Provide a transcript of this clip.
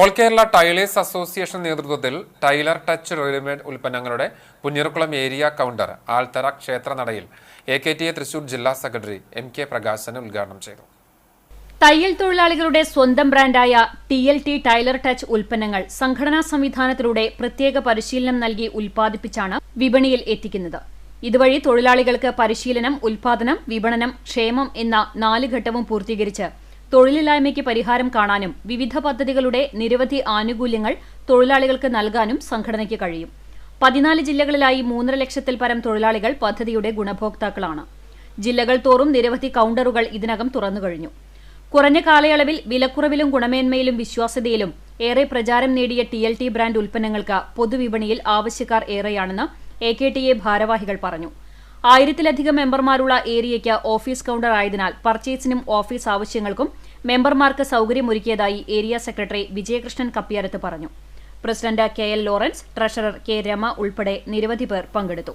All Kerala tailors association നേതൃത്വത്തിൽ tailor touch readymade ഉൽപ്പന്നങ്ങളുടെ Punneerkulam area counter ആൽത്തറ ക്ഷേത്ര നടയിൽ A K T A Thrissur ജില്ലാ സെക്രട്ടറി എം കെ പ്രകാശന് ഉദ്ഘാടനം ചെയ്തു. തയ്യൽ തൊഴിലാളികളുടെ സ്വന്തം ബ്രാൻഡായ T L T tailor touch ഉൽപ്പന്നങ്ങൾ സംഘടനാ സംവിധാനത്തിലൂടെ പ്രത്യേക പരിശീലനം നൽകി ഉൽപ്പാദിപ്പിച്ചാണ് വിപണിയിൽ എത്തിക്കുന്നത്. ഇതുവഴി തൊഴിലാളികൾക്ക് പരിശീലനം ഉൽപാദനം വിപണനം ക്ഷേമം എന്ന നാല് ഘട്ടവും പൂർത്തീകരിച്ച് തൊഴിലില്ലായ്മയ്ക്ക് പരിഹാരം കാണാനും വിവിധ പദ്ധതികളുടെ നിരവധി ആനുകൂല്യങ്ങൾ തൊഴിലാളികൾക്ക് നൽകാനും സംഘടനയ്ക്ക് കഴിയും. പതിനാല് ജില്ലകളിലായി മൂന്നര ലക്ഷത്തിൽ പരം തൊഴിലാളികൾ പദ്ധതിയുടെ ഗുണഭോക്താക്കളാണ്. ജില്ലകൾ തോറും നിരവധി കൌണ്ടറുകൾ ഇതിനകം തുറന്നു കഴിഞ്ഞു. കുറഞ്ഞ കാലയളവിൽ വിലക്കുറവിലും ഗുണമേന്മയിലും വിശ്വാസ്യതയിലും ഏറെ പ്രചാരം നേടിയ ടി എൽ ടി ബ്രാൻഡ് ഉൽപ്പന്നങ്ങൾക്ക് പൊതുവിപണിയിൽ ആവശ്യക്കാർ ഏറെയാണെന്ന് എ കെ ടി എ ഭാരവാഹികൾ പറഞ്ഞു. ആയിരത്തിലധികം മെമ്പർമാരുള്ള ഏരിയയ്ക്ക് ഓഫീസ് കൌണ്ടർ ആയതിനാൽ പർച്ചേസിനും ഓഫീസ് ആവശ്യങ്ങൾക്കും മെമ്പർമാർക്ക് സൌകര്യമൊരുക്കിയതായി ഏരിയ സെക്രട്ടറി വിജയകൃഷ്ണൻ കപ്പിയാരത്ത് പറഞ്ഞു. President K L Lawrence treasurer K Rama ഉൾപ്പെടെ നിരവധി പേർ പങ്കെടുത്തു.